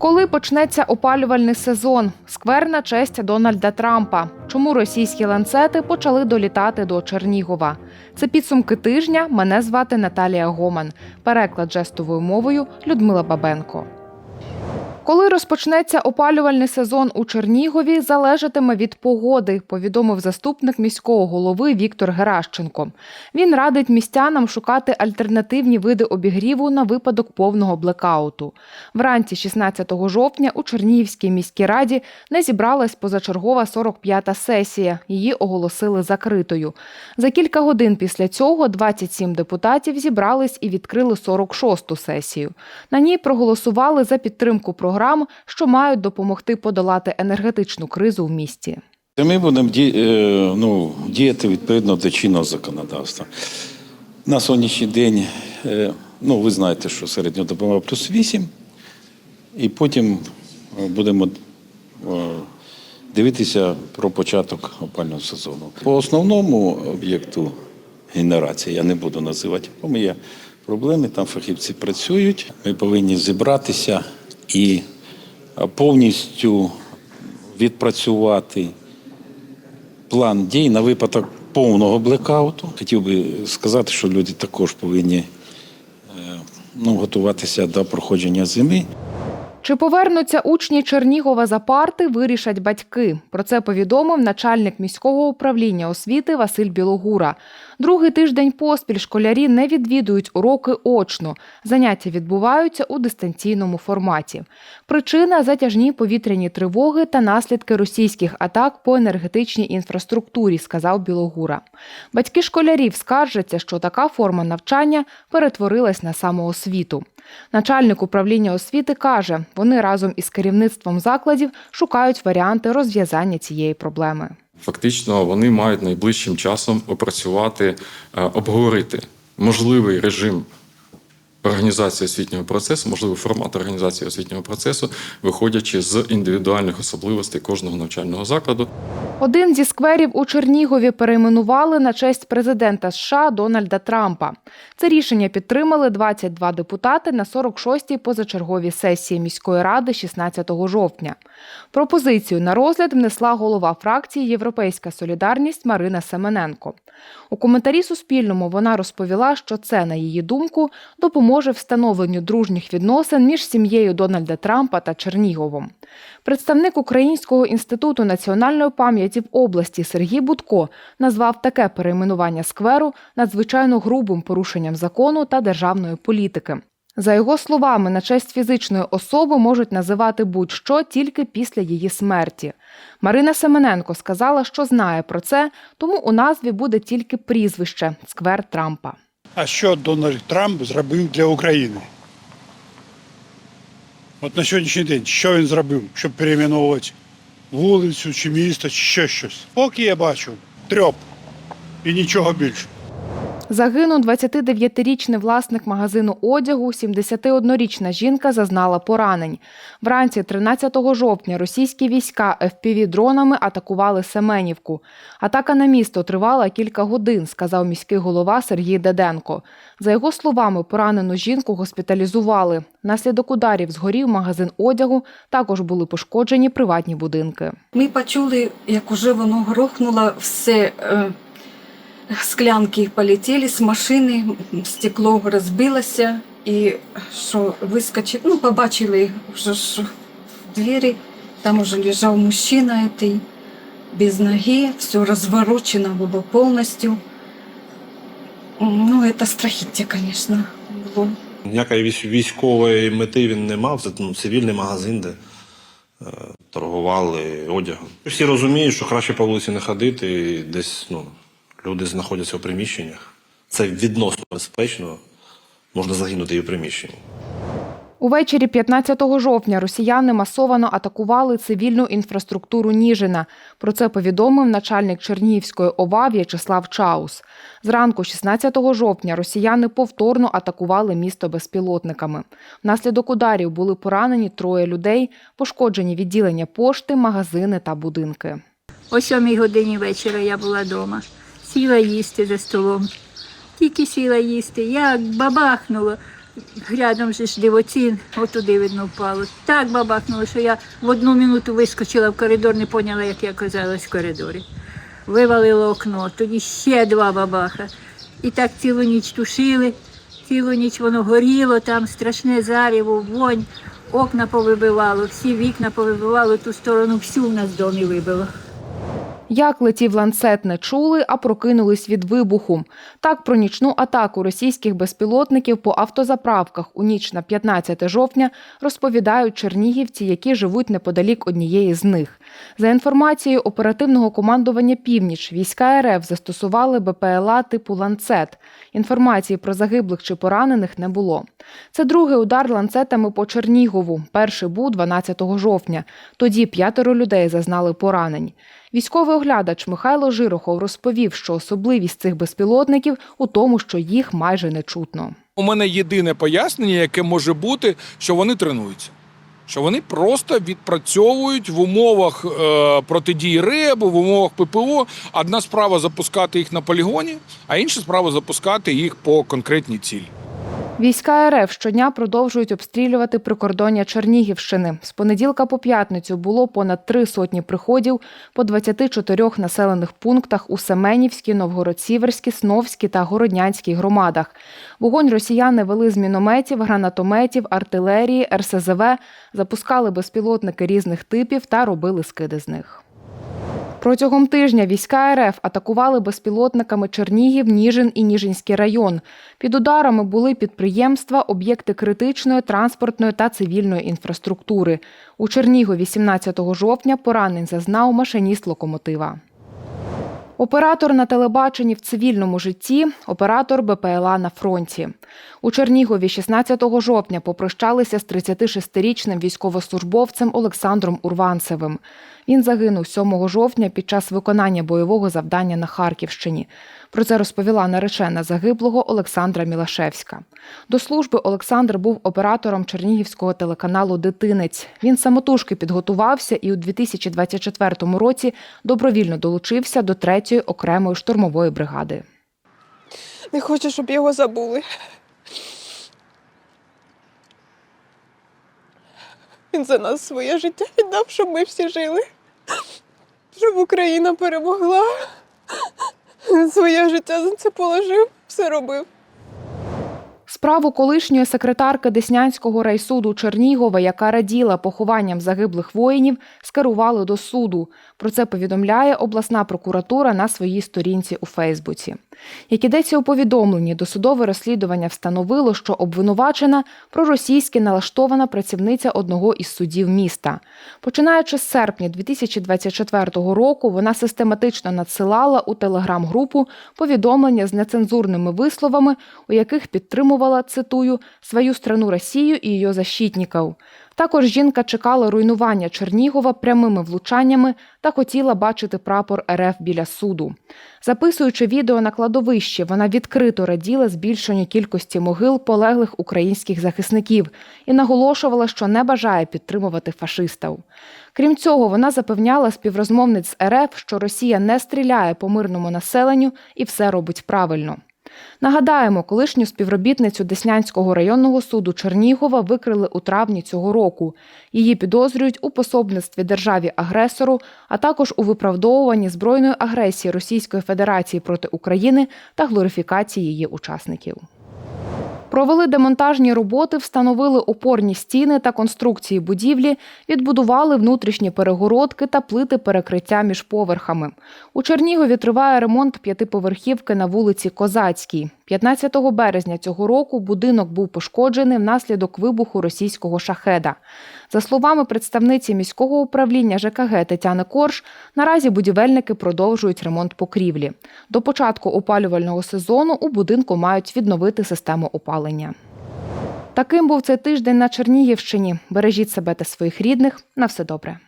Коли почнеться опалювальний сезон? Сквер на честь Дональда Трампа. Чому російські ланцети почали долітати до Чернігова? Це підсумки тижня. Мене звати Наталія Гоман. Переклад жестовою мовою Людмила Бабенко. Коли розпочнеться опалювальний сезон у Чернігові, залежатиме від погоди, повідомив заступник міського голови Віктор Геращенко. Він радить містянам шукати альтернативні види обігріву на випадок повного блекауту. Вранці 16 жовтня у Чернігівській міській раді не зібралась позачергова 45-та сесія. Її оголосили закритою. За кілька годин після цього 27 депутатів зібрались і відкрили 46-ту сесію. На ній проголосували за підтримку програм, що мають допомогти подолати енергетичну кризу в місті. Ми будемо е, ну, діяти відповідно до чинного законодавства. На сьогоднішній день, е, ну ви знаєте, що середньодобова плюс 8, і потім е, будемо дивитися про початок опального сезону. По основному об'єкту генерації я не буду називати, бо є проблеми, там фахівці працюють. Ми повинні зібратися і повністю відпрацювати план дій на випадок повного блекауту. Хотів би сказати, що люди також повинні е, ну, готуватися до проходження зими. Чи повернуться учні Чернігова за парти, вирішать батьки. Про це повідомив начальник міського управління освіти Василь Білогура. Другий тиждень поспіль школярі не відвідують уроки очно. Заняття відбуваються у дистанційному форматі. Причина затяжні повітряні тривоги та наслідки російських атак по енергетичній інфраструктурі, сказав Білогура. Батьки школярів скаржаться, що така форма навчання перетворилась на самоосвіту. Начальник управління освіти каже, вони разом із керівництвом закладів шукають варіанти розв'язання цієї проблеми. Фактично, вони мають найближчим часом опрацювати, е, обговорити можливий режим організації освітнього процесу, можливий формат організації освітнього процесу, виходячи з індивідуальних особливостей кожного навчального закладу. Один зі скверів у Чернігові перейменували на честь президента США Дональда Трампа. Це рішення підтримали 22 депутати на 46-й позачерговій сесії міської ради 16 жовтня. Пропозицію на розгляд внесла голова фракції Європейська солідарність Марина Семененко. У коментарі Суспільному вона розповіла, що це, на її думку, допоможе встановленню дружніх відносин між сім'єю Дональда Трампа та Черніговом. Представник Українського інституту національної пам'яті в області Сергій Будко назвав таке перейменування скверу надзвичайно грубим порушенням закону та державної політики. За його словами, на честь фізичної особи можуть називати будь-що тільки після її смерті. Марина Семененко сказала, що знає про це, тому у назві буде тільки прізвище сквер Трампа. А що Дональд Трамп зробив для України? От на сьогоднішній день, що він зробив, щоб перейменовувати вулицю чи місто, чи ще щось? Поки я бачу трьоп і нічого більше. Загинув 29-річний власник магазину одягу. 71-річна жінка зазнала поранень. Вранці 13 жовтня російські війська FPV-дронами атакували Семенівку. Атака на місто тривала кілька годин, сказав міський голова Сергій Деденко. За його словами, поранену жінку госпіталізували. Внаслідок ударів згорів магазин одягу. Також були пошкоджені приватні будинки. Ми почули, як уже воно грохнуло, все е, склянки полетіли з машини, стекло розбилося і що вискочив, ну, побачили вже в двері, там уже лежав мужчина цей, без ноги, все розворочено було повністю. Ну, це страхіття, звісно, було. Ніякої військової мети він не мав. Це ну, цивільний магазин, де е, торгували одягом. Всі розуміють, що краще по вулиці не ходити, і десь ну, люди знаходяться у приміщеннях. Це відносно безпечно, можна загинути і в приміщенні. Увечері 15 жовтня росіяни масовано атакували цивільну інфраструктуру Ніжина. Про це повідомив начальник Чернігівської ОВА В'ячеслав Чаус. Зранку 16 жовтня росіяни повторно атакували місто безпілотниками. Внаслідок ударів були поранені троє людей, пошкоджені відділення пошти, магазини та будинки. О сьомій годині вечора я була вдома. Сіла їсти за столом. Тільки сіла їсти, як бабахнуло. рядом же ж дивоцін, отуди видно впало. Так бабахнуло, що я в одну минуту вискочила в коридор, не поняла, як я оказалась в коридорі. Вивалило окно, тоді ще два бабаха. І так цілу ніч тушили, цілу ніч воно горіло, там страшне заріво, вонь, окна повибивало, всі вікна повибивало, ту сторону всю в нас в домі вибило. Як летів ланцет, не чули, а прокинулись від вибуху. Так про нічну атаку російських безпілотників по автозаправках у ніч на 15 жовтня розповідають чернігівці, які живуть неподалік однієї з них. За інформацією оперативного командування Північ, війська РФ застосували БПЛА типу ланцет. Інформації про загиблих чи поранених не було. Це другий удар ланцетами по Чернігову. Перший був 12 жовтня. Тоді п'ятеро людей зазнали поранень. Військовий оглядач Михайло Жирохов розповів, що особливість цих безпілотників у тому, що їх майже не чутно. У мене єдине пояснення, яке може бути, що вони тренуються. Що вони просто відпрацьовують в умовах е, протидії РЕБу, в умовах ППО. Одна справа запускати їх на полігоні, а інша справа запускати їх по конкретній цілі. Війська РФ щодня продовжують обстрілювати прикордоння Чернігівщини. З понеділка по п'ятницю було понад три сотні приходів по 24 населених пунктах у Семенівській, Новгород-Сіверській, Сновській та Городнянській громадах. Вогонь росіяни вели з мінометів, гранатометів, артилерії, РСЗВ, запускали безпілотники різних типів та робили скиди з них. Протягом тижня війська РФ атакували безпілотниками Чернігів, Ніжин і Ніжинський район. Під ударами були підприємства, об'єкти критичної, транспортної та цивільної інфраструктури. У Чернігові 17 жовтня поранень зазнав машиніст локомотива. Оператор на телебаченні в цивільному житті, оператор БПЛА на фронті. У Чернігові 16 жовтня попрощалися з 36-річним військовослужбовцем Олександром Урванцевим. Він загинув 7 жовтня під час виконання бойового завдання на Харківщині. Про це розповіла наречена загиблого Олександра Мілашевська. До служби Олександр був оператором чернігівського телеканалу Дитинець. Він самотужки підготувався і у 2024 році добровільно долучився до 3-ї окремої штурмової бригади. Не хочу, щоб його забули. Він за нас своє життя віддав, щоб ми всі жили. Щоб Україна перемогла. Своє життя за це положив, все робив. Справу колишньої секретарки Деснянського райсуду Чернігова, яка раділа похованням загиблих воїнів, скерували до суду. Про це повідомляє обласна прокуратура на своїй сторінці у Фейсбуці. Як ідеться у повідомленні, досудове розслідування встановило, що обвинувачена проросійськи налаштована працівниця одного із судів міста. Починаючи з серпня 2024 року, вона систематично надсилала у телеграм-групу повідомлення з нецензурними висловами, у яких підтримувала цитую свою страну Росію і її защитників. Також жінка чекала руйнування Чернігова прямими влучаннями та хотіла бачити прапор РФ біля суду. Записуючи відео на кладовищі, вона відкрито раділа збільшенню кількості могил полеглих українських захисників і наголошувала, що не бажає підтримувати фашистів. Крім цього, вона запевняла співрозмовниць РФ, що Росія не стріляє по мирному населенню і все робить правильно. Нагадаємо, колишню співробітницю Деснянського районного суду Чернігова викрили у травні цього року. Її підозрюють у пособництві державі-агресору, а також у виправдовуванні збройної агресії Російської Федерації проти України та глорифікації її учасників. Провели демонтажні роботи, встановили опорні стіни та конструкції будівлі, відбудували внутрішні перегородки та плити перекриття між поверхами. У Чернігові триває ремонт п'ятиповерхівки на вулиці Козацькій. 15 березня цього року будинок був пошкоджений внаслідок вибуху російського шахеда. За словами представниці міського управління ЖКГ Тетяни Корж, наразі будівельники продовжують ремонт покрівлі. До початку опалювального сезону у будинку мають відновити систему опалення. Таким був цей тиждень на Чернігівщині. Бережіть себе та своїх рідних. На все добре.